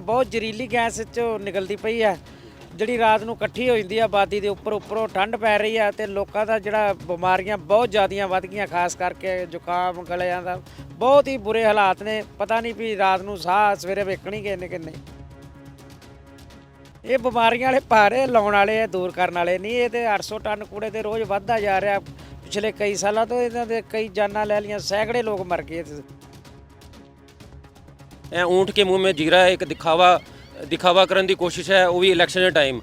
ਬਹੁਤ ਜ਼ਹਿਰੀਲੀ ਗੈਸ ਚੋਂ ਨਿਕਲਦੀ ਪਈ ਆ। ਜਿਹੜੀ ਰਾਤ ਨੂੰ ਇਕੱਠੀ ਹੋ ਜਾਂਦੀ ਆ, ਆਬਾਦੀ ਦੇ ਉੱਪਰ, ਉੱਪਰੋਂ ਠੰਡ ਪੈ ਰਹੀ ਆ ਤੇ ਲੋਕਾਂ ਦਾ ਜਿਹੜਾ ਬਿਮਾਰੀਆਂ ਬਹੁਤ ਜ਼ਿਆਦੀਆਂ ਵੱਧ ਗਈਆਂ, ਖਾਸ ਕਰਕੇ ਜ਼ੁਕਾਮ, ਗਲਿਆਂ ਦਾ। ਬਹੁਤ ਹੀ ਬੁਰੇ ਹਾਲਾਤ ਨੇ। ਪਤਾ ਨਹੀਂ ਵੀ ਰਾਤ ਨੂੰ ਸਾਹ ਸਵੇਰੇ ਵੇਖਣੀ ਕਿ ਕਿ ਨਹੀਂ ਇਹ ਬਿਮਾਰੀਆਂ ਵਾਲੇ ਭਾਰੇ ਲਾਉਣ ਵਾਲੇ ਆ, ਦੂਰ ਕਰਨ ਵਾਲੇ ਨਹੀਂ। ਇਹ ਤੇ 800 ਟਨ ਕੂੜੇ ਤੇ ਰੋਜ਼ ਵੱਧਦਾ ਜਾ ਰਿਹਾ। ਪਿਛਲੇ ਕਈ ਸਾਲਾਂ ਤੋਂ ਇਹਨਾਂ ਦੇ ਕਈ ਜਾਨਾਂ ਲੈ ਲੀਆਂ ਸੈਂਕੜੇ ਲੋਕ ਮਰ ਗਏ ਇਹ ਊਂਟ ਕੇ ਮੂੰਹ ਮੇਂ ਜੀਰਾ ਇੱਕ ਦਿਖਾਵਾ ਦਿਖਾਵਾ ਕਰਨ ਦੀ ਕੋਸ਼ਿਸ਼ ਹੈ ਉਹ ਵੀ ਇਲੈਕਸ਼ਨ ਦੇ ਟਾਈਮ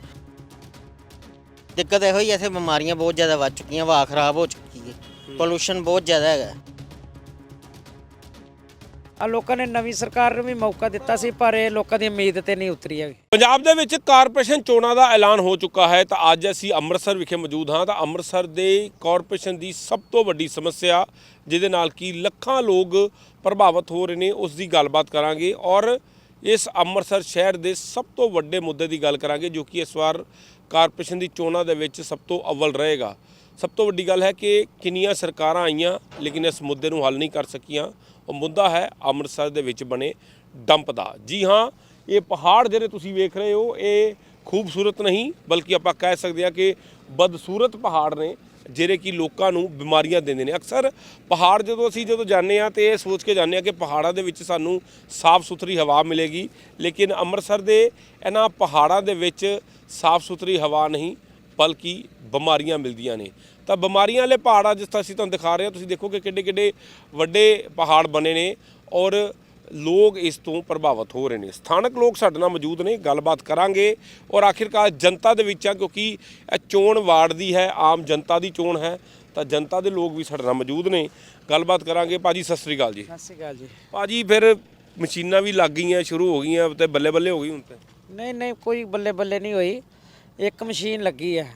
ਦਿੱਕਤ ਇਹੋ ਹੀ ਇੱਥੇ ਬਿਮਾਰੀਆਂ ਬਹੁਤ ਜ਼ਿਆਦਾ ਵੱਧ ਚੁੱਕੀਆਂ ਹਵਾ ਖਰਾਬ ਹੋ ਚੁੱਕੀ ਹੈ ਪੋਲੂਸ਼ਨ ਬਹੁਤ ਜ਼ਿਆਦਾ ਹੈਗਾ। ਆ ਲੋਕਾਂ ਨੇ ਨਵੀਂ ਸਰਕਾਰ ਨੂੰ ਵੀ ਮੌਕਾ ਦਿੱਤਾ ਸੀ, ਪਰ ਇਹ ਲੋਕਾਂ ਦੀ ਉਮੀਦ ਤੇ ਨਹੀਂ ਉਤਰੀ ਹੈਗੀ। ਪੰਜਾਬ ਦੇ ਵਿੱਚ ਕਾਰਪੋਰੇਸ਼ਨ ਚੋਣਾਂ ਦਾ ਐਲਾਨ ਹੋ ਚੁੱਕਾ ਹੈ, ਤਾਂ ਅੱਜ ਅਸੀਂ ਅੰਮ੍ਰਿਤਸਰ ਵਿਖੇ ਮੌਜੂਦ ਹਾਂ, ਤਾਂ ਅੰਮ੍ਰਿਤਸਰ ਦੇ ਕਾਰਪੋਰੇਸ਼ਨ ਦੀ ਸਭ ਤੋਂ ਵੱਡੀ ਸਮੱਸਿਆ, ਜਿਹਦੇ ਨਾਲ ਕਿ ਲੱਖਾਂ ਲੋਕ ਪ੍ਰਭਾਵਿਤ ਹੋ ਰਹੇ ਨੇ, ਉਸ ਦੀ ਗੱਲਬਾਤ ਕਰਾਂਗੇ ਔਰ ਇਸ ਅੰਮ੍ਰਿਤਸਰ ਸ਼ਹਿਰ ਦੇ ਸਭ ਤੋਂ ਵੱਡੇ ਮੁੱਦੇ ਦੀ ਗੱਲ ਕਰਾਂਗੇ, ਜੋ ਕਿ ਇਸ ਵਾਰ ਕਾਰਪੋਰੇਸ਼ਨ ਦੀ ਚੋਣਾਂ ਦੇ ਵਿੱਚ ਸਭ ਤੋਂ ਅਵਲ ਰਹੇਗਾ। ਸਭ ਤੋਂ ਵੱਡੀ ਗੱਲ ਹੈ ਕਿ ਕਿੰਨੀਆਂ ਸਰਕਾਰਾਂ ਆਈਆਂ, ਲੇਕਿਨ ਇਸ ਮੁੱਦੇ ਨੂੰ ਹੱਲ ਨਹੀਂ ਕਰ ਸਕੀਆਂ। ਉਹ ਮੁੱਦਾ ਹੈ ਅੰਮ੍ਰਿਤਸਰ ਦੇ ਵਿੱਚ ਬਣੇ ਡੰਪ ਦਾ। ਜੀ ਹਾਂ, ਇਹ ਪਹਾੜ ਜਿਹੜੇ ਤੁਸੀਂ ਵੇਖ ਰਹੇ ਹੋ, ਇਹ ਖੂਬਸੂਰਤ ਨਹੀਂ, ਬਲਕਿ ਆਪਾਂ ਕਹਿ ਸਕਦੇ ਹਾਂ ਕਿ ਬਦਸੂਰਤ ਪਹਾੜ ਨੇ, ਜਿਹੜੇ ਕਿ ਲੋਕਾਂ ਨੂੰ ਬਿਮਾਰੀਆਂ ਦਿੰਦੇ ਨੇ। ਅਕਸਰ ਪਹਾੜ ਜਦੋਂ ਅਸੀਂ ਜਦੋਂ ਜਾਂਦੇ ਆ ਤੇ ਇਹ ਸੋਚ ਕੇ ਜਾਂਦੇ ਆ ਕਿ ਪਹਾੜਾਂ ਦੇ ਵਿੱਚ ਸਾਨੂੰ ਸਾਫ਼ ਸੁਥਰੀ ਹਵਾ ਮਿਲੇਗੀ, ਲੇਕਿਨ ਅੰਮ੍ਰਿਤਸਰ ਦੇ ਇਹਨਾਂ ਪਹਾੜਾਂ ਦੇ ਵਿੱਚ ਸਾਫ਼ ਸੁਥਰੀ ਹਵਾ ਨਹੀਂ ਬਲਕਿ ਬਿਮਾਰੀਆਂ ਮਿਲਦੀਆਂ ਨੇ। ਤਾਂ ਬਿਮਾਰੀਆਂ ਵਾਲੇ ਪਹਾੜ ਆ ਜਿਸ ਤਰ੍ਹਾਂ ਅਸੀਂ ਤੁਹਾਨੂੰ ਦਿਖਾ ਰਹੇ ਹਾਂ ਤੁਸੀਂ ਦੇਖੋ ਕਿ ਕਿੱਡੇ ਕਿੱਡੇ ਵੱਡੇ ਪਹਾੜ ਬਣੇ ਨੇ ਔਰ ਲੋਕ ਇਸ ਤੋਂ ਪ੍ਰਭਾਵਿਤ ਹੋ ਰਹੇ ਨੇ। ਸਥਾਨਕ ਲੋਕ ਸਾਡੇ ਨਾਲ ਮੌਜੂਦ ਨੇ ਗੱਲਬਾਤ ਕਰਾਂਗੇ ਔਰ ਆਖਿਰਕਾਰ ਜਨਤਾ ਦੇ ਵਿੱਚ ਆ ਕਿਉਂਕਿ ਇਹ ਚੋਣ ਵਾਰਡ ਦੀ ਹੈ ਆਮ ਜਨਤਾ ਦੀ ਚੋਣ ਹੈ ਤਾਂ ਜਨਤਾ ਦੇ ਲੋਕ ਵੀ ਸਾਡੇ ਨਾਲ ਮੌਜੂਦ ਨੇ। ਗੱਲਬਾਤ ਕਰਾਂਗੇ ਭਾਜੀ ਸਤਿ ਸ੍ਰੀ ਅਕਾਲ ਜੀ। ਸਤਿ ਸ਼੍ਰੀ ਅਕਾਲ ਜੀ। ਭਾਜੀ ਫਿਰ ਮਸ਼ੀਨਾਂ ਵੀ ਲੱਗ ਗਈਆਂ ਸ਼ੁਰੂ ਹੋ ਗਈਆਂ ਤੇ ਬੱਲੇ ਬੱਲੇ ਹੋ ਗਈ ਹੁਣ ਤੇ? ਨਹੀਂ ਨਹੀਂ ਕੋਈ ਬੱਲੇ ਬੱਲੇ ਨਹੀਂ ਹੋਈ। ਇੱਕ ਮਸ਼ੀਨ ਲੱਗੀ ਹੈ।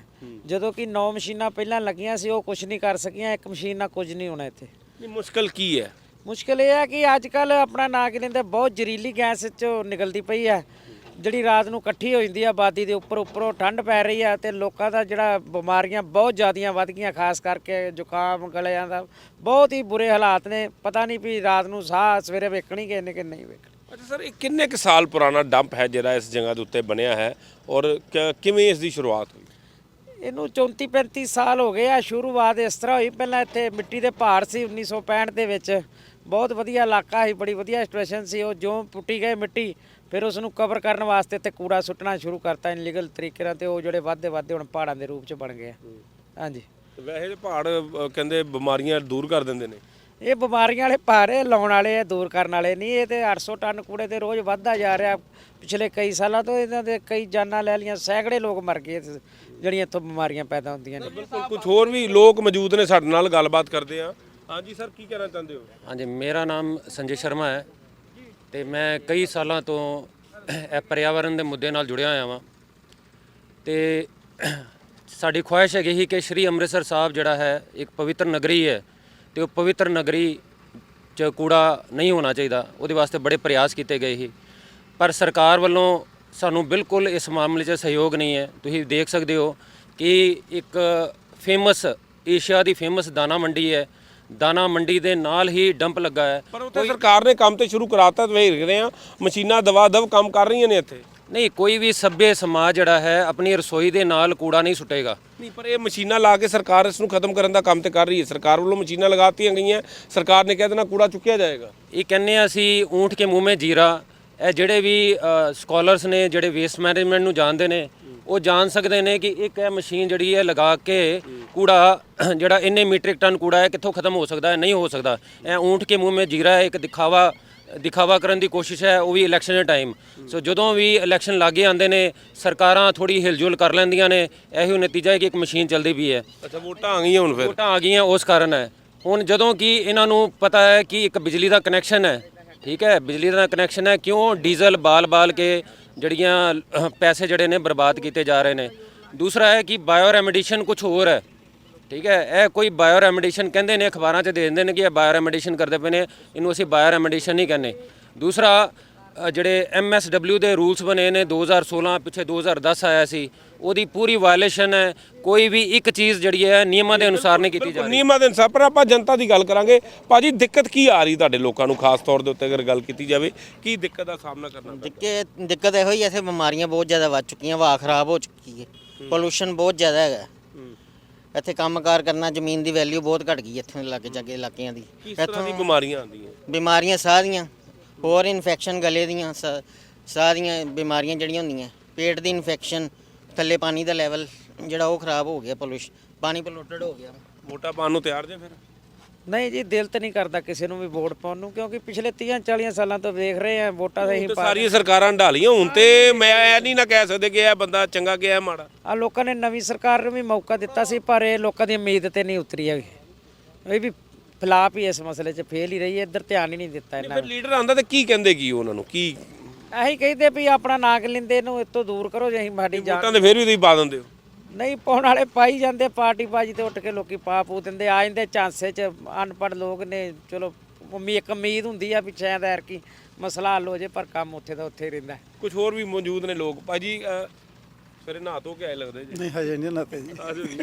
ਜਦੋਂ ਕਿ 9 ਮਸ਼ੀਨਾਂ ਪਹਿਲਾਂ ਲੱਗੀਆਂ ਸੀ ਉਹ ਕੁਝ ਨਹੀਂ ਕਰ ਸਕੀਆਂ ਇੱਕ ਮਸ਼ੀਨ ਨਾਲ ਕੁਝ ਨਹੀਂ ਹੋਣਾ ਇੱਥੇ। ਨਹੀਂ ਮੁਸ਼ਕਲ ਕੀ ਹੈ? ਮੁਸ਼ਕਿਲ ਇਹ ਹੈ ਕਿ ਅੱਜ ਕੱਲ ਆਪਣਾ ਨਾਂ ਕੀ ਲੈਂਦੇ ਬਹੁਤ ਜ਼ਹਿਰੀਲੀ ਗੈਸ ਚੋਂ ਨਿਕਲਦੀ ਪਈ ਹੈ। ਜਿਹੜੀ ਰਾਤ ਨੂੰ ਇਕੱਠੀ ਹੋ ਜਾਂਦੀ ਆ ਆਬਾਦੀ ਦੇ ਉੱਪਰ ਉੱਪਰੋਂ ਠੰਡ ਪੈ ਰਹੀ ਆ ਤੇ ਲੋਕਾਂ ਦਾ ਜਿਹੜਾ ਬਿਮਾਰੀਆਂ ਬਹੁਤ ਜ਼ਿਆਦੀਆਂ ਵੱਧ ਗਈਆਂ ਖਾਸ ਕਰਕੇ ਜ਼ੁਕਾਮ ਗਲਿਆਂ ਦਾ। ਬਹੁਤ ਹੀ ਬੁਰੇ ਹਾਲਾਤ ਨੇ ਪਤਾ ਨਹੀਂ ਵੀ ਰਾਤ ਨੂੰ ਸਾਹ ਸਵੇਰੇ ਵੇਖਣੀ ਕਿ ਕਿ ਨਹੀਂ ਵੇਖਣੀ। ਅੱਛਾ ਸਰ ਇਹ ਕਿੰਨੇ ਕੁ ਸਾਲ ਪੁਰਾਣਾ ਡੰਪ ਹੈ ਜਿਹੜਾ ਇਸ ਜਗ੍ਹਾ ਦੇ ਉੱਤੇ ਬਣਿਆ ਹੈ ਔਰ ਕ- ਕਿਵੇਂ ਇਸ ਦੀ ਸ਼ੁਰੂਆਤ ਹੋਈ? ਇਹਨੂੰ 34 35 ਸਾਲ ਹੋ ਗਏ ਆ ਸ਼ੁਰੂਆਤ ਇਸ ਤਰ੍ਹਾਂ ਹੋਈ। ਪਹਿਲਾਂ ਇੱਥੇ ਮਿੱਟੀ ਦੇ ਪਹਾੜ ਸੀ 1965 ਦੇ ਵਿੱਚ। ਬਹੁਤ ਵਧੀਆ ਇਲਾਕਾ ਸੀ ਬੜੀ ਵਧੀਆ ਸਿਚੁਏਸ਼ਨ ਸੀ। ਉਹ ਜਿਉਂ ਪੁੱਟੀ ਗਏ ਮਿੱਟੀ ਫਿਰ ਉਸ ਨੂੰ ਕਵਰ ਕਰਨ ਵਾਸਤੇ ਤੇ ਕੂੜਾ ਸੁੱਟਣਾ ਸ਼ੁਰੂ ਕਰਤਾ ਇਨਲੀਗਲ ਤਰੀਕੇ ਨਾਲ ਤੇ ਉਹ ਜਿਹੜੇ ਵੱਧਦੇ ਵੱਧਦੇ ਹੁਣ ਪਹਾੜਾਂ ਦੇ ਰੂਪ ਚ ਬਣ ਗਏ ਆ। ਹਾਂਜੀ। ਵੈਸੇ ਪਹਾੜ ਕਹਿੰਦੇ ਬਿਮਾਰੀਆਂ ਦੂਰ ਕਰ ਦਿੰਦੇ ਨੇ। ਇਹ ਬਿਮਾਰੀਆਂ ਵਾਲੇ ਭਾਰੇ ਲਾਉਣ ਵਾਲੇ ਆ ਦੂਰ ਕਰਨ ਵਾਲੇ ਨਹੀਂ ਇਹ ਤੇ 800 ਟਨ ਕੂੜੇ ਤੇ ਰੋਜ਼ ਵੱਧਦਾ ਜਾ ਰਿਹਾ। ਪਿਛਲੇ ਕਈ ਸਾਲਾਂ ਤੋਂ ਇਹਨਾਂ ਦੇ ਕਈ ਜਾਨਾਂ ਲੈ ਲੀਆਂ ਸੈਂਕੜੇ ਲੋਕ ਮਰ ਗਏ ਇਸ- ਜਿਹੜੀਆਂ ਇੱਥੋਂ ਬਿਮਾਰੀਆਂ ਪੈਦਾ ਹੁੰਦੀਆਂ ਨੇ। ਬਿਲਕੁਲ ਕੁਝ ਹੋਰ ਵੀ ਲੋਕ ਮੌਜੂਦ ਨੇ ਸਾਡੇ ਨਾਲ ਗੱਲਬਾਤ ਕਰਦੇ ਆ। ਹਾਂਜੀ ਸਰ ਕੀ ਕਹਿਣਾ ਚਾਹੁੰਦੇ ਹੋ? ਹਾਂਜੀ ਮੇਰਾ ਨਾਮ ਸੰਜੇ ਸ਼ਰਮਾ ਹੈ ਤੇ ਮੈਂ ਕਈ ਸਾਲਾਂ ਤੋਂ ਇਹ ਪਰਿਆਵਰਣ ਦੇ ਮੁੱਦੇ ਨਾਲ ਜੁੜਿਆ ਹੋਇਆ ਵਾਂ। ਤੇ ਸਾਡੀ ਖੁਆਇਸ਼ ਹੈਗੀ ਸੀ ਕਿ ਸ਼੍ਰੀ ਅੰਮ੍ਰਿਤਸਰ ਸਾਹਿਬ ਜਿਹੜਾ ਹੈ ਇੱਕ ਪਵਿੱਤਰ ਨਗਰੀ ਹੈ ਤੇ ਉਹ ਪਵਿੱਤਰ ਨਗਰੀ 'ਚ ਕੂੜਾ ਨਹੀਂ ਹੋਣਾ ਚਾਹੀਦਾ। ਉਹਦੇ ਵਾਸਤੇ ਬੜੇ ਪ੍ਰਯਾਸ ਕੀਤੇ ਗਏ ਸੀ। ਪਰ ਸਰਕਾਰ ਵੱਲੋਂ ਸਾਨੂੰ ਬਿਲਕੁਲ ਇਸ ਮਾਮਲੇ 'ਚ ਸਹਿਯੋਗ ਨਹੀਂ ਹੈ। ਤੁਸੀਂ ਦੇਖ ਸਕਦੇ ਹੋ ਕਿ ਇੱਕ ਫੇਮਸ, ਏਸ਼ੀਆ ਦੀ ਫੇਮਸ ਦਾਣਾ ਮੰਡੀ ਹੈ। ਦਾਣਾ ਮੰਡੀ ਦੇ ਨਾਲ ਹੀ ਡੰਪ ਲੱਗਾ ਹੈ। ਪਰ ਉੱਥੇ ਸਰਕਾਰ ਨੇ ਕੰਮ ਤੇ ਸ਼ੁਰੂ ਕਰਾਤਾ ਤੇ ਵੇਖ ਰਹੇ ਆ ਮਸ਼ੀਨਾਂ ਦਵਾ ਦਵ ਕੰਮ ਕਰ ਰਹੀਆਂ ਨੇ ਇੱਥੇ। ਨਹੀਂ ਕੋਈ ਵੀ ਸੱਭਿਅ ਸਮਾਜ ਜਿਹੜਾ ਹੈ ਆਪਣੀ ਰਸੋਈ ਦੇ ਨਾਲ ਕੂੜਾ ਨਹੀਂ ਸੁੱਟੇਗਾ। ਨਹੀਂ ਪਰ ਇਹ ਮਸ਼ੀਨਾਂ ਲਾ ਕੇ ਸਰਕਾਰ ਇਸ ਨੂੰ ਖਤਮ ਕਰਨ ਦਾ ਕੰਮ ਤੇ ਕਰ ਰਹੀ ਹੈ। ਸਰਕਾਰ ਵੱਲੋਂ ਮਸ਼ੀਨਾਂ ਲਗਾਤੀਆਂ ਗਈਆਂ। ਸਰਕਾਰ ਨੇ ਕਹਿ ਦੇਣਾ ਕੂੜਾ ਚੁੱਕਿਆ ਜਾਏਗਾ। ਇਹ ਕਹਿੰਦੇ ਆ ਅਸੀਂ ਊਂਠ ਕੇ ਮੂੰਹ ਮੇਂ ਜੀਰਾ। ਇਹ ਜਿਹੜੇ ਵੀ ਸਕਾਲਰਸ ਨੇ ਜਿਹੜੇ ਵੇਸਟ ਮੈਨੇਜਮੈਂਟ ਨੂੰ ਜਾਣਦੇ ਨੇ ਉਹ ਜਾਣ ਸਕਦੇ ਨੇ ਕਿ ਇੱਕ ਇਹ ਮਸ਼ੀਨ ਜਿਹੜੀ ਹੈ ਲਗਾ ਕੇ ਕੂੜਾ ਜਿਹੜਾ ਇੰਨੇ ਮੀਟ੍ਰਿਕ ਟਨ ਕੂੜਾ ਹੈ ਕਿੱਥੋਂ ਖਤਮ ਹੋ ਸਕਦਾ ਹੈ ਨਹੀਂ ਹੋ ਸਕਦਾ। ਇਹ ਊਂਠ ਕੇ ਮੂੰਹ ਮੇਂ ਜੀਰਾ ਹੈ ਇੱਕ ਦਿਖਾਵਾ ਦਿਖਾਵਾ ਕਰਨ ਦੀ ਕੋਸ਼ਿਸ਼ ਹੈ ਉਹ ਵੀ ਇਲੈਕਸ਼ਨ ਦੇ ਟਾਈਮ ਸੋ ਜਦੋਂ ਵੀ ਇਲੈਕਸ਼ਨ ਲਾਗੇ ਆਉਂਦੇ ਨੇ ਸਰਕਾਰਾਂ ਥੋੜੀ ਹਿਲਜੁਲ ਕਰ ਲੈਂਦੀਆਂ ਨੇ ਇਹੋ ਨਤੀਜਾ ਹੈ ਕਿ ਇੱਕ ਮਸ਼ੀਨ ਚੱਲਦੀ ਪਈ ਹੈ। ਅੱਛਾ ਵੋਟਾਂ ਆ ਗਈਆਂ ਹੁਣ ਫਿਰ? ਵੋਟਾਂ ਆ ਗਈਆਂ ਉਸ ਕਾਰਨ ਹੈ। ਹੁਣ ਜਦੋਂ ਕਿ ਇਹਨਾਂ ਨੂੰ ਪਤਾ ਹੈ ਕਿ ਇੱਕ ਬਿਜਲੀ ਦਾ ਕਨੈਕਸ਼ਨ ਹੈ ਠੀਕ ਹੈ ਬਿਜਲੀ ਦਾ ਕਨੈਕਸ਼ਨ ਹੈ ਕਿਉਂ ਡੀਜ਼ਲ ਬਾਲ-ਬਾਲ ਕੇ ਜਿਹੜੀਆਂ ਪੈਸੇ ਜਿਹੜੇ ਨੇ ਬਰਬਾਦ ਕੀਤੇ ਜਾ ਰਹੇ ਨੇ। ਦੂਸਰਾ ਹੈ ਕਿ ਬਾਇਓ ਰੈਮਡੀਸ਼ਨ ਕੁਝ ਹੋਰ ਹੈ। ਠੀਕ ਹੈ ਇਹ ਕੋਈ ਬਾਇਓ ਰੈਮਡੀਸ਼ਨ ਕਹਿੰਦੇ ਨੇ ਅਖਬਾਰਾਂ 'ਚ ਦੇ ਦਿੰਦੇ ਨੇ ਕਿ ਇਹ ਬਾਇਓ ਰੈਮਡੀਸ਼ਨ ਕਰਦੇ ਪਏ ਨੇ ਇਹਨੂੰ ਅਸੀਂ ਬਾਇਓ ਰੈਮਡੀਸ਼ਨ ਨਹੀਂ ਕਹਿੰਦੇ। ਦੂਸਰਾ ਅ, ਜਿਹੜੇ ਐਮਐਸਡਬਲਿਊ ਦੇ ਰੂਲਸ ਬਣੇ ਨੇ 2016 ਪਿੱਛੇ 2010 ਆਇਆ ਸੀ ਉਹਦੀ ਪੂਰੀ ਵਾਇਲੇਸ਼ਨ ਹੈ ਕੋਈ ਵੀ ਇੱਕ ਚੀਜ਼ ਜਿਹੜੀ ਹੈ ਨਿਯਮਾਂ ਦੇ ਅਨੁਸਾਰ ਨਹੀਂ ਕੀਤੀ ਜਾ ਰਹੀ। ਨਿਯਮਾਂ ਦੇ ਅਨੁਸਾਰ ਪਰ ਆਪਾਂ ਜਨਤਾ ਦੀ ਗੱਲ ਕਰਾਂਗੇ ਭਾਜੀ ਦਿੱਕਤ ਕੀ ਆ ਰਹੀ ਤੁਹਾਡੇ ਲੋਕਾਂ ਨੂੰ ਖਾਸ ਤੌਰ ਦੇ ਉੱਤੇ ਅਗਰ ਗੱਲ ਕੀਤੀ ਜਾਵੇ ਕੀ ਦਿੱਕਤ ਦਾ ਸਾਹਮਣਾ ਕਰਨਾ ਪੈਂਦਾ? ਦਿੱਕਤ ਦਿੱਕਤ ਇਹੋ ਹੀ ਹੈ, ਇੱਥੇ ਬਿਮਾਰੀਆਂ ਬਹੁਤ ਜ਼ਿਆਦਾ ਵੱਧ ਚੁੱਕੀਆਂ ਹਵਾ ਖਰਾਬ ਹੋ ਚੁੱਕੀ ਹੈ ਪੋਲੂਸ਼ਨ ਬਹੁਤ ਜ਼ਿਆਦਾ ਹੈਗਾ। ਇੱਥੇ ਕੰਮਕਾਰ ਕਰਨਾ ਜ਼ਮੀਨ ਦੀ ਵੈਲਿਊ ਬਹੁਤ ਘਟ ਗਈ ਇੱਥੇ ਲਾਗੇ ਜਾਗੇ ਇਲਾਕਿਆਂ ਦੀ। ਕਿਸ ਤਰ੍ਹਾਂ ਦੀ ਬਿਮਾਰੀਆਂ ਆਉਂਦੀਆਂ? ਬਿਮਾਰੀਆਂ ਸਾਹ ਦੀਆਂ ਹੋਰ ਇਨਫੈਕਸ਼ਨ ਗਲੇ ਦੀਆਂ ਸਾ- ਸਾਹ ਦੀਆਂ ਬਿਮਾਰੀਆਂ ਜਿਹੜੀਆਂ ਹੁੰਦੀਆਂ। ਪੇਟ ਦੀ ਇਨਫੈਕਸ਼ਨ ਥੱਲੇ ਪਾਣੀ ਦਾ ਲੈਵਲ ਜਿਹੜਾ ਉਹ ਖਰਾਬ ਹੋ ਗਿਆ ਪੋਲੂਸ਼ਨ ਪਾਣੀ ਪੋਲੂਟਡ ਹੋ ਗਿਆ। ਮੋਟਾ ਪਾਣ ਨੂੰ ਤਿਆਰ ਜੇ ਫਿਰ? ਨਹੀਂ ਜੀ ਦਿਲ ਤੇ ਨਹੀਂ ਕਰਦਾ ਕਿਸੇ ਨੂੰ ਵੀ ਵੋਟ ਪਾਉਣ ਨੂੰ ਕਿਉਂਕਿ ਪਿਛਲੇ 30 40 ਸਾਲਾਂ ਤੋਂ ਵੇਖ ਰਹੇ ਆ ਵੋਟਾਂ ਦੇ ਹੀ ਤੇ ਸਾਰੀਆਂ ਸਰਕਾਰਾਂ ਢਾਲੀਆਂ ਹੁਣ ਤੇ ਮੈਂ ਇਹ ਨਹੀਂ ਨਾ ਕਹਿ ਸਕਦੇ ਕਿ ਇਹ ਬੰਦਾ ਚੰਗਾ ਕਿ ਇਹ ਮਾੜਾ। ਆ ਲੋਕਾਂ ਨੇ ਨਵੀਂ ਸਰਕਾਰ ਨੂੰ ਵੀ ਮੌਕਾ ਦਿੱਤਾ ਸੀ ਪਰ ਇਹ ਲੋਕਾਂ ਦੀ ਉਮੀਦ ਤੇ ਨਹੀਂ ਉਤਰੀ ਹੈਗੀ। ਇਹ ਵੀ ਫਲਾਪ ਹੀ ਇਸ ਮਸਲੇ 'ਚ ਫੇਲ ਹੀ ਰਹੀ ਹੈ ਇੱਧਰ ਧਿਆਨ ਹੀ ਨਹੀਂ ਦਿੱਤਾ ਇਹਨਾਂ ਫਿਰ ਲੀਡਰ ਆਂਦਾ ਤੇ ਕੀ ਕਹਿੰਦੇ ਕੀ ਉਹਨਾਂ ਨੂੰ? ਕੀ ਇਹੀ ਕਹਿੰਦੇ ਵੀ ਆਪਣਾ ਨਾਕ ਲਿੰਦੇ ਨੂੰ ਇਤੋਂ ਦੂਰ ਕਰੋ ਜੇ ਅਸੀਂ ਸਾਡੀ ਜਾਨ ਵੋਟਾਂ ਤੇ ਫਿਰ ਵੀ ਤੁਸੀਂ ਪਾ ਦਿੰਦੇ ਹੋ। ਨਹੀਂ ਪਾਉਣ ਵਾਲੇ ਪਾਈ ਜਾਂਦੇ ਪਾਰਟੀ ਬਾਜੀ ਤੇ ਉੱਠ ਕੇ ਲੋਕੀ ਪਾ ਪੂ ਦਿੰਦੇ ਆ ਜਾਂਦੇ ਚਾਂਸੇ 'ਚ ਅਨਪੜ੍ਹ ਲੋਕ ਨੇ ਚਲੋ ਉਮੀ ਇੱਕ ਉਮੀਦ ਹੁੰਦੀ ਆ ਵੀ ਸ਼ਾਇਦ ਐਰ ਕੀ ਮਸਲਾ ਹੱਲ ਹੋ ਜੇ ਪਰ ਕੰਮ ਉੱਥੇ ਦਾ ਉੱਥੇ ਹੀ ਰਹਿੰਦਾ। ਕੁਝ ਹੋਰ ਵੀ ਮੌਜੂਦ ਨੇ ਲੋਕ। ਭਾਜੀ ਅਹ, ਸਵੇਰੇ ਨਹਾ ਧੋ ਕੇ ਆਏ ਲੱਗਦੇ ਜੀ। ਨਹੀਂ ਹਜੇ ਨਹੀਂ ਨਾਤੇ ਜੀ। ਆਜੋ ਜੀ।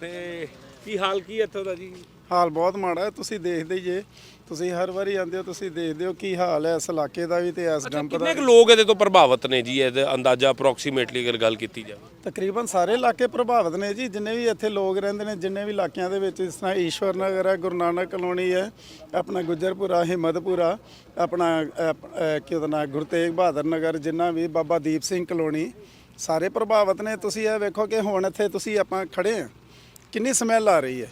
ਤੇ ਕੀ ਹਾਲ ਕੀ ਹੈ ਇੱਥੋਂ ਦਾ ਜੀ? ਹਾਲ ਬਹੁਤ ਮਾੜਾ ਹੈ ਤੁਸੀਂ ਦੇਖਦੇ ਹੀ ਜੇ। ਤੁਸੀਂ ਹਰ ਵਾਰੀ ਆਉਂਦੇ ਹੋ ਤੁਸੀਂ ਦੇਖਦੇ ਹੋ ਕੀ ਹਾਲ ਹੈ ਇਸ ਇਲਾਕੇ ਦਾ ਵੀ ਤੇ ਇਸ ਡੰਪ ਦਾ ਕਿੰਨੇ ਕੁ ਲੋਕ ਇਹਦੇ ਤੋਂ ਪ੍ਰਭਾਵਿਤ ਨੇ ਜੀ? ਇਹਦਾ ਅੰਦਾਜ਼ਾ ਅਪਰੋਕਸੀਮੇਟਲੀ ਅਗਰ ਗੱਲ ਕੀਤੀ ਜਾਵੇ। ਤਕਰੀਬਨ ਸਾਰੇ ਇਲਾਕੇ ਪ੍ਰਭਾਵਿਤ ਨੇ ਜੀ ਜਿੰਨੇ ਵੀ ਇੱਥੇ ਲੋਕ ਰਹਿੰਦੇ ਨੇ ਜਿੰਨੇ ਵੀ ਇਲਾਕਿਆਂ ਦੇ ਵਿੱਚ ਇਸ ਤਰ੍ਹਾਂ ਈਸ਼ਵਰ ਨਗਰ ਹੈ ਗੁਰੂ ਨਾਨਕ ਕਲੋਨੀ ਹੈ ਆਪਣਾ ਗੁੱਜਰਪੁਰਾ ਹਿੰਮਤਪੁਰਾ ਆਪਣਾ ਕੀ ਉਹਦਾ ਨਾਂ ਗੁਰੂ ਤੇਗ ਬਹਾਦਰ ਨਗਰ ਜਿੰਨਾ ਵੀ ਬਾਬਾ ਦੀਪ ਸਿੰਘ ਕਲੋਨੀ ਸਾਰੇ ਪ੍ਰਭਾਵਿਤ ਨੇ। ਤੁਸੀਂ ਇਹ ਵੇਖੋ ਕਿ ਹੁਣ ਇੱਥੇ ਤੁਸੀਂ ਆਪਾਂ ਖੜੇ ਆ ਕਿੰਨੀ ਸਮੈਲ ਆ ਰਹੀ ਹੈ।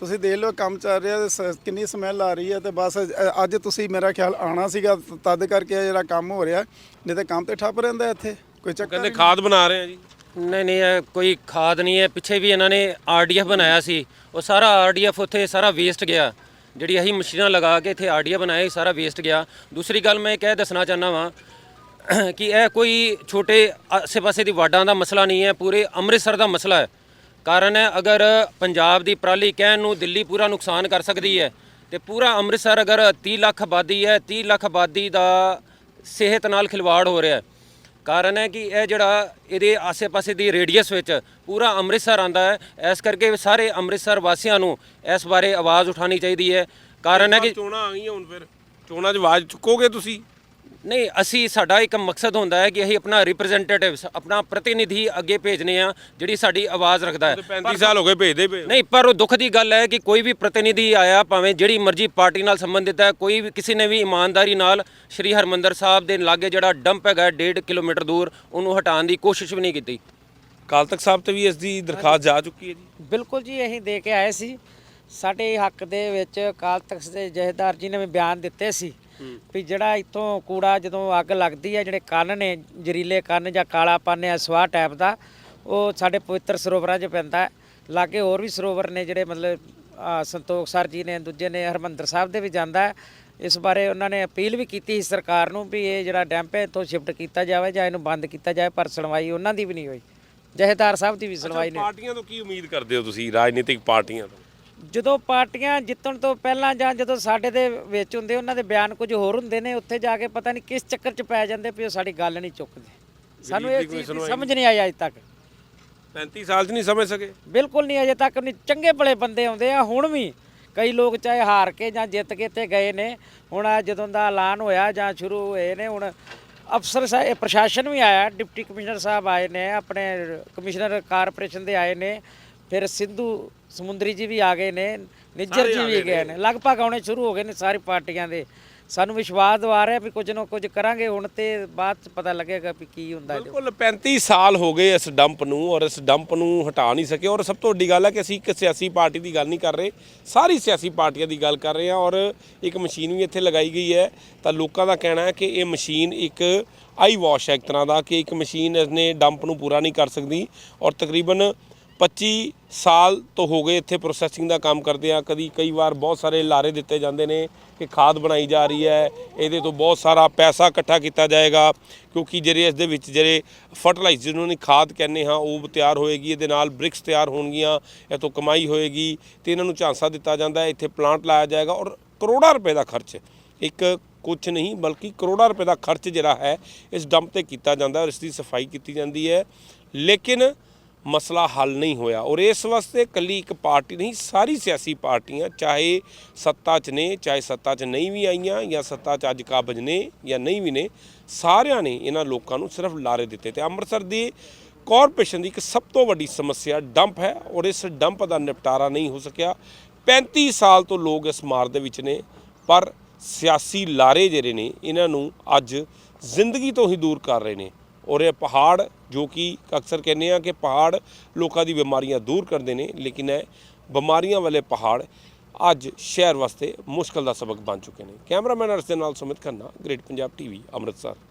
ਤੁਸੀਂ ਦੇਖ ਲਓ ਕੰਮ ਚੱਲ ਰਿਹਾ ਤੇ ਸ- ਕਿੰਨੀ ਸਮੈਲ ਆ ਰਹੀ ਹੈ ਤੇ ਬਸ ਅ- ਅੱਜ ਤੁਸੀਂ ਮੇਰਾ ਖਿਆਲ ਆਣਾ ਸੀਗਾ ਤਦ ਕਰਕੇ ਇਹ ਜਿਹੜਾ ਕੰਮ ਹੋ ਰਿਹਾ ਨਹੀਂ ਤੇ ਕੰਮ ਤੇ ਠੱਪ ਰਹਿੰਦਾ ਇੱਥੇ? ਕੋਈ ਚੱਕਰ ਕਹਿੰਦੇ ਖਾਦ ਬਣਾ ਰਹੇ ਆ ਜੀ। ਨਹੀਂ ਨਹੀਂ ਇਹ ਕੋਈ ਖਾਦ ਨਹੀਂ ਹੈ। ਪਿੱਛੇ ਵੀ ਇਹਨਾਂ ਨੇ ਆਰਡੀਐਫ ਬਣਾਇਆ ਸੀ। ਉਹ ਸਾਰਾ ਆਰਡੀਐਫ ਉੱਥੇ ਸਾਰਾ ਵੇਸਟ ਗਿਆ। ਜਿਹੜੀ ਅਸੀਂ ਮਸ਼ੀਨਾਂ ਲਗਾ ਕੇ ਇੱਥੇ ਆਰਡੀਐਫ ਬਣਾਇਆ ਸੀ ਸਾਰਾ ਵੇਸਟ ਗਿਆ। ਦੂਸਰੀ ਗੱਲ ਮੈਂ ਇਹ ਕਹਿ ਦੱਸਣਾ ਚਾਹੁੰਦਾ ਵਾਂ ਕਿ ਇਹ ਕੋਈ ਛੋਟੇ ਆਸੇ-ਪਾਸੇ ਦੀ ਵਾਰਡਾਂ ਦਾ ਮਸਲਾ ਨਹੀਂ ਹੈ ਪੂਰੇ ਅੰਮ੍ਰਿਤਸਰ ਦਾ ਮਸਲਾ ਹੈ। ਕਾਰਨ ਹੈ, ਅਗਰ ਪੰਜਾਬ ਦੀ ਪਰਾਲੀ ਕਹਿਣ ਨੂੰ ਦਿੱਲੀ ਪੂਰਾ ਨੁਕਸਾਨ ਕਰ ਸਕਦੀ ਹੈ, ਤੇ ਪੂਰਾ ਅੰਮ੍ਰਿਤਸਰ ਅਗਰ 30 ਲੱਖ ਆਬਾਦੀ ਹੈ 30 ਲੱਖ ਆਬਾਦੀ ਦਾ ਸਿਹਤ ਨਾਲ ਖਿਲਵਾੜ ਹੋ ਰਿਹਾ ਹੈ। ਕਾਰਨ ਹੈ ਕਿ ਇਹ ਜਿਹੜਾ ਇਹਦੇ ਆਸੇ-ਪਾਸੇ ਦੀ ਰੇਡੀਅਸ ਵਿੱਚ ਪੂਰਾ ਅੰਮ੍ਰਿਤਸਰ ਆਂਦਾ ਹੈ, ਇਸ ਕਰਕੇ ਸਾਰੇ ਅੰਮ੍ਰਿਤਸਰ ਵਾਸੀਆਂ ਨੂੰ ਇਸ ਬਾਰੇ ਆਵਾਜ਼ ਉਠਾਉਣੀ ਚਾਹੀਦੀ ਹੈ। ਕਾਰਨ ਹੈ ਕਿ ਚੋਣਾਂ ਆ ਗਈਆਂ ਹੁਣ ਫਿਰ। ਚੋਣਾਂ 'ਚ ਆਵਾਜ਼ ਚੁੱਕੋਗੇ ਤੁਸੀਂ? ਨਹੀਂ ਅਸੀਂ ਸਾਡਾ ਇੱਕ ਮਕਸਦ ਹੁੰਦਾ ਹੈ ਕਿ ਅਸੀਂ ਆਪਣਾ ਰਿਪਰੈਜ਼ੈਂਟੇਟਿਵਸ ਆਪਣਾ ਪ੍ਰਤੀਨਿਧੀ ਅੱਗੇ ਭੇਜਨੇ ਆ ਜਿਹੜੀ ਸਾਡੀ ਆਵਾਜ਼ ਰੱਖਦਾ ਹੈ। ਤੇ 35 ਸਾਲ ਹੋ ਗਏ ਭੇਜਦੇ ਪਏ। ਨਹੀਂ ਪਰ ਉਹ ਦੁੱਖ ਦੀ ਗੱਲ ਹੈ ਕਿ ਕੋਈ ਵੀ ਪ੍ਰਤੀਨਿਧੀ ਆਇਆ ਭਾਵੇਂ ਜਿਹੜੀ ਮਰਜ਼ੀ ਪਾਰਟੀ ਨਾਲ ਸੰਬੰਧਿਤ ਹੈ ਕੋਈ ਵੀ ਕਿਸੇ ਨੇ ਵੀ ਇਮਾਨਦਾਰੀ ਨਾਲ ਸ਼੍ਰੀ ਹਰਮੰਦਰ ਸਾਹਿਬ ਦੇ ਲਾਗੇ ਜਿਹੜਾ ਡੰਪ ਹੈਗਾ 1.5 ਕਿਲੋਮੀਟਰ ਦੂਰ ਉਹਨੂੰ ਹਟਾਉਣ ਦੀ ਕੋਸ਼ਿਸ਼ ਵੀ ਨਹੀਂ ਕੀਤੀ। ਅਕਾਲ ਤਖਤ ਸਾਹਿਬ ਤੇ ਵੀ ਇਸ ਦੀ ਦਰਖਾਸਤ ਜਾ ਚੁੱਕੀ ਹੈ ਜੀ। ਬਿਲਕੁਲ ਜੀ ਅਸੀਂ ਦੇ ਕੇ ਆਏ ਸੀ। ਸਾਡੇ ਹੱਕ ਦੇ ਵਿੱਚ ਅਕਾਲ ਤਖਤ ਦੇ ਜਹੇਦਾਰ ਜੀ ਨੇ ਵੀ ਬਿਆਨ ਦਿੱਤੇ ਸੀ। ਵੀ ਜਿਹੜਾ ਇੱਥੋਂ ਕੂੜਾ ਜਦੋਂ ਅੱਗ ਲੱਗਦੀ ਹੈ ਜਿਹੜੇ ਕੰਨ ਨੇ ਜ਼ਰੀਲੇ ਕੰਨ ਜਾਂ ਕਾਲਾ ਪੰਨ ਹੈ ਸਵਾਹ ਟਾਈਪ ਦਾ ਉਹ ਸਾਡੇ ਪਵਿੱਤਰ ਸਰੋਵਰਾਂ 'ਚ ਪੈਂਦਾ ਲਾਗੇ ਹੋਰ ਵੀ ਸਰੋਵਰ ਨੇ ਜਿਹੜੇ ਮਤਲਬ ਸੰਤੋਖ ਸਰ ਜੀ ਨੇ ਦੂਜੇ ਨੇ ਹਰਮੰਦਰ ਸਾਹਿਬ ਦੇ ਵੀ ਜਾਂਦਾ ਇਸ ਬਾਰੇ ਉਹਨਾਂ ਨੇ ਅਪੀਲ ਵੀ ਕੀਤੀ ਸੀ ਸਰਕਾਰ ਨੂੰ ਵੀ ਇਹ ਜਿਹੜਾ ਡੈਂਪ ਹੈ ਇੱਥੋਂ ਸ਼ਿਫਟ ਕੀਤਾ ਜਾਵੇ ਜਾਂ ਇਹਨੂੰ ਬੰਦ ਕੀਤਾ ਜਾਵੇ ਪਰ ਸੁਣਵਾਈ ਉਹਨਾਂ ਦੀ ਵੀ ਨਹੀਂ ਹੋਈ। ਜਹੇਦਾਰ ਸਾਹਿਬ ਦੀ ਵੀ ਸੁਣਵਾਈ ਨਹੀਂ ਪਾਰਟੀਆਂ ਤੋਂ ਕੀ ਉਮੀਦ ਕਰਦੇ ਹੋ ਤੁਸੀਂ ਰਾਜਨੀਤਿਕ ਪਾਰਟੀਆਂ ਤੋਂ? ਜਦੋਂ ਪਾਰਟੀਆਂ ਜਿੱਤਣ ਤੋਂ ਪਹਿਲਾਂ ਜਾਂ ਜਦੋਂ ਸਾਡੇ ਦੇ ਵਿੱਚ ਹੁੰਦੇ ਉਹਨਾਂ ਦੇ ਬਿਆਨ ਕੁਝ ਹੋਰ ਹੁੰਦੇ ਨੇ ਉੱਥੇ ਜਾ ਕੇ ਪਤਾ ਨਹੀਂ ਕਿਸ ਚੱਕਰ 'ਚ ਪੈ ਜਾਂਦੇ ਵੀ ਉਹ ਸਾਡੀ ਗੱਲ ਨਹੀਂ ਚੁੱਕਦੇ। ਸਾਨੂੰ ਇਹ ਚੀਜ਼ ਦੀ ਸਮਝ ਨਹੀਂ। ਆਈ ਅੱਜ ਤੱਕ। 35 ਸਾਲ 'ਚ ਨਹੀਂ ਸਮਝ ਸਕੇ। ਬਿਲਕੁਲ ਨਹੀਂ ਅਜੇ ਤੱਕ ਨਹੀਂ। ਚੰਗੇ ਭਲੇ ਬੰਦੇ ਆਉਂਦੇ ਆ ਹੁਣ ਵੀ ਕਈ ਲੋਕ ਚਾਹੇ ਹਾਰ ਕੇ ਜਾਂ ਜਿੱਤ ਕੇ ਤੇ ਗਏ ਨੇ ਹੁਣ ਆਹ ਜਦੋਂ ਦਾ ਐਲਾਨ ਹੋਇਆ ਜਾਂ ਸ਼ੁਰੂ ਹੋਏ ਨੇ ਹੁਣ ਅਫਸਰ ਸਾਹਿਬ ਪ੍ਰਸ਼ਾਸਨ ਵੀ ਆਇਆ ਡਿਪਟੀ ਕਮਿਸ਼ਨਰ ਸਾਹਿਬ ਆਏ ਨੇ ਆਪਣੇ ਕਮਿਸ਼ਨਰ ਕਾਰਪੋਰੇਸ਼ਨ ਦੇ ਆਏ ਨੇ ਫਿਰ ਸਿੱਧੂ ਸਮੁੰਦਰੀ ਜੀ ਵੀ ਆ ਗਏ ਨੇ ਨਿੱਜਰ ਜੀ ਵੀ ਗਏ ਨੇ। ਲਗਭਗ ਆਉਣੇ ਸ਼ੁਰੂ ਹੋ ਗਏ ਨੇ ਸਾਰੀ ਪਾਰਟੀਆਂ ਦੇ। ਸਾਨੂੰ ਵਿਸ਼ਵਾਸ ਦਵਾ ਰਿਹਾ ਵੀ ਕੁਝ ਨਾ ਕੁਝ ਕਰਾਂਗੇ ਹੁਣ ਤੇ ਬਾਅਦ ਚ ਪਤਾ ਲੱਗੇਗਾ ਵੀ ਕੀ ਹੁੰਦਾ ਬਿਲਕੁਲ 35 ਸਾਲ ਹੋ ਗਏ ਇਸ ਡੰਪ ਨੂੰ ਔਰ ਇਸ ਡੰਪ ਨੂੰ ਹਟਾ ਨਹੀਂ ਸਕੇ। ਔਰ ਸਭ ਤੋਂ ਵੱਡੀ ਗੱਲ ਹੈ ਕਿ ਅਸੀਂ ਇੱਕ ਸਿਆਸੀ ਪਾਰਟੀ ਦੀ ਗੱਲ ਨਹੀਂ ਕਰ ਰਹੇ। ਸਾਰੀ ਸਿਆਸੀ ਪਾਰਟੀਆਂ ਦੀ ਗੱਲ ਕਰ ਰਹੇ ਹਾਂ ਔਰ ਇੱਕ ਮਸ਼ੀਨ ਵੀ ਇੱਥੇ ਲਗਾਈ ਗਈ ਹੈ। ਤਾਂ ਲੋਕਾਂ ਦਾ ਕਹਿਣਾ ਹੈ ਕਿ ਇਹ ਮਸ਼ੀਨ ਇੱਕ ਆਈ ਵਾਸ਼ ਹੈ ਇੱਕ ਤਰ੍ਹਾਂ ਦਾ ਕਿ ਇੱਕ ਮਸ਼ੀਨ ਇਸਨੇ ਡੰਪ ਨੂੰ ਪੂਰਾ ਨਹੀਂ ਕਰ ਸਕਦੀ। ਔਰ ਤਕਰੀਬਨ 25 ਸਾਲ ਤੋਂ ਹੋ ਗਏ ਇੱਥੇ ਪ੍ਰੋਸੈਸਿੰਗ ਦਾ ਕੰਮ ਕਰਦੇ ਆ। ਕਦੀ ਕਈ ਵਾਰ ਬਹੁਤ ਸਾਰੇ ਲਾਰੇ ਦਿੱਤੇ ਜਾਂਦੇ ਨੇ ਕਿ ਖਾਦ ਬਣਾਈ ਜਾ ਰਹੀ ਹੈ। ਇਹਦੇ ਤੋਂ ਬਹੁਤ ਸਾਰਾ ਪੈਸਾ ਇਕੱਠਾ ਕੀਤਾ ਜਾਏਗਾ ਕਿਉਂਕਿ ਜਿਹੜੇ ਇਸ ਦੇ ਵਿੱਚ ਜਿਹੜੇ ਫਰਟੀਲਾਈਜ਼ਰ ਜਿਹਨੂੰ ਨਹੀਂ ਖਾਦ ਕਹਿੰਦੇ ਹਾਂ, ਉਹ ਤਿਆਰ ਹੋਏਗੀ, ਇਹਦੇ ਨਾਲ ਬ੍ਰਿਕਸ ਤਿਆਰ ਹੋਣਗੀਆਂ, ਇਹ ਤੋਂ ਕਮਾਈ ਹੋਏਗੀ ਤੇ ਇਹਨਾਂ ਨੂੰ ਝਾਂਸਾ ਦਿੱਤਾ ਜਾਂਦਾ ਹੈ। ਇੱਥੇ ਪਲਾਂਟ ਲਾਇਆ ਜਾਏਗਾ ਔਰ ਕਰੋੜਾਂ ਰੁਪਏ ਦਾ ਖਰਚ। ਇੱਕ ਕੁਝ ਨਹੀਂ ਬਲਕਿ ਕਰੋੜਾਂ ਰੁਪਏ ਦਾ ਖਰਚ ਜਿਹੜਾ ਹੈ, ਇਸ ਡੰਪ ਤੇ ਕੀਤਾ ਜਾਂਦਾ ਔਰ ਇਸ ਦੀ ਸਫ਼ਾਈ ਕੀਤੀ ਜਾਂਦੀ ਹੈ। ਲੇਕਿਨ ਮਸਲਾ ਹੱਲ ਨਹੀਂ ਹੋਇਆ। ਔਰ ਇਸ ਵਾਸਤੇ ਕੱਲੀ ਇੱਕ ਪਾਰਟੀ ਨਹੀਂ, ਸਾਰੀ ਸਿਆਸੀ ਪਾਰਟੀਆਂ, ਚਾਹੇ ਸੱਤਾ 'ਚ ਨੇ, ਚਾਹੇ ਸੱਤਾ 'ਚ ਨਹੀਂ ਵੀ ਆਈਆਂ, ਜਾਂ ਸੱਤਾ 'ਚ ਅੱਜ ਕਾਬਜ ਨੇ, ਜਾਂ ਨਹੀਂ ਵੀ ਨੇ, ਸਾਰਿਆਂ ਨੇ ਇਹਨਾਂ ਲੋਕਾਂ ਨੂੰ ਸਿਰਫ ਲਾਰੇ ਦਿੱਤੇ। ਤੇ ਅੰਮ੍ਰਿਤਸਰ ਦੀ ਕਾਰਪੋਰੇਸ਼ਨ ਦੀ ਇੱਕ ਸਭ ਤੋਂ ਵੱਡੀ ਸਮੱਸਿਆ ਡੰਪ ਹੈ, ਔਰ ਇਸ ਡੰਪ ਦਾ ਨਿਪਟਾਰਾ ਨਹੀਂ ਹੋ ਸਕਿਆ। 35 ਸਾਲ ਤੋਂ ਲੋਕ ਇਸ ਮਾਰ ਦੇ ਵਿੱਚ ਨੇ, ਪਰ ਸਿਆਸੀ ਲਾਰੇ ਜਿਹੜੇ ਨੇ, ਇਹਨਾਂ ਨੂੰ ਅੱਜ ਜ਼ਿੰਦਗੀ ਤੋਂ ਹੀ ਦੂਰ ਕਰ ਰਹੇ ਨੇ। ਔਰ ਇਹ ਪਹਾੜ ਜੋ ਕਿ ਅਕਸਰ ਕਹਿੰਦੇ ਆ ਕਿ ਪਹਾੜ ਲੋਕਾਂ ਦੀ ਬਿਮਾਰੀਆਂ ਦੂਰ ਕਰਦੇ ਨੇ, ਲੇਕਿਨ ਇਹ ਬਿਮਾਰੀਆਂ ਵਾਲੇ ਪਹਾੜ ਅੱਜ ਸ਼ਹਿਰ ਵਾਸਤੇ ਮੁਸ਼ਕਲ ਦਾ ਸਬਕ ਬਣ ਚੁੱਕੇ ਨੇ। ਕੈਮਰਾਮੈਨ ਅਰਸ਼ ਦੇ ਨਾਲ ਸੁਮਿਤ ਖੰਨਾ, ਗ੍ਰੇਟ ਪੰਜਾਬ ਟੀਵੀ, ਅੰਮ੍ਰਿਤਸਰ।